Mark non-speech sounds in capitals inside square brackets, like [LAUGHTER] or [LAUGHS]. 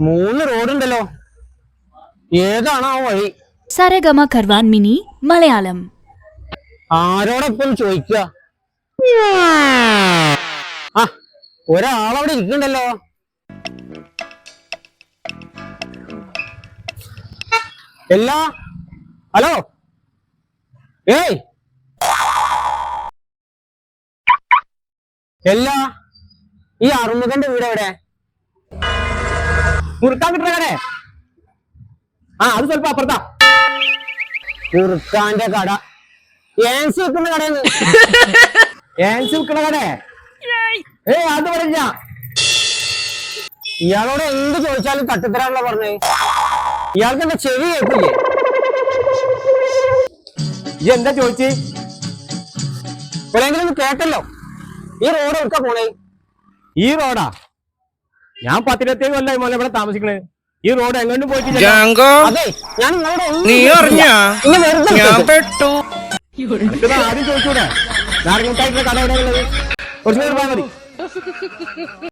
മൂന്ന് റോഡുണ്ടല്ലോ. ഏതാണ് ആ വഴി? സരഗമ കർവാൻ മിനി മലയാളം. ആരോടൊപ്പം ചോദിക്കുക? ആ ഒരാളവിടെ ഇരിക്കണ്ടല്ലോ എല്ലാ ഹലോ? ഏയ്. എല്ലാ ഈ അറുമുഖന്റെ വീട് എവിടെ മുറുക്കാൻ കിട്ടുന്ന കടേ. ആ അത് സ്വല്പം അപ്പുറത്താ. മുറുക്കാന്റെ കട. ഏൻസ് വെക്കുന്ന കടയെന്ന് ഏൻസ് [LAUGHS] വെക്കുന്ന കടേ. ഏ അത് പറഞ്ഞ ഇയാളോട് എന്ത് ചോദിച്ചാലും തട്ടിത്തരാണല്ലോ പറഞ്ഞേ. ഇയാൾക്ക് എന്താ ചെവി കേൾക്കില്ലേ? ഈ എന്താ ചോദിച്ചേ? ഒന്ന് കേട്ടല്ലോ. ഈ റോഡ് എടുക്കാ പോണേ? ഈ റോഡാ? ഞാൻ പത്തിരുപത്തേഴ് കൊല്ലായി മോനെ ഇവിടെ താമസിക്കണേ. ഈ റോഡ് എങ്ങോട്ടും പോയിട്ട് നീ അറിഞ്ഞ? ഞാൻ പെട്ടു. ആദ്യം ചോദിച്ചൂടെ? കട എവിടെ ഉള്ളത്? കുറച്ച് നേരം പോയാൽ മതി.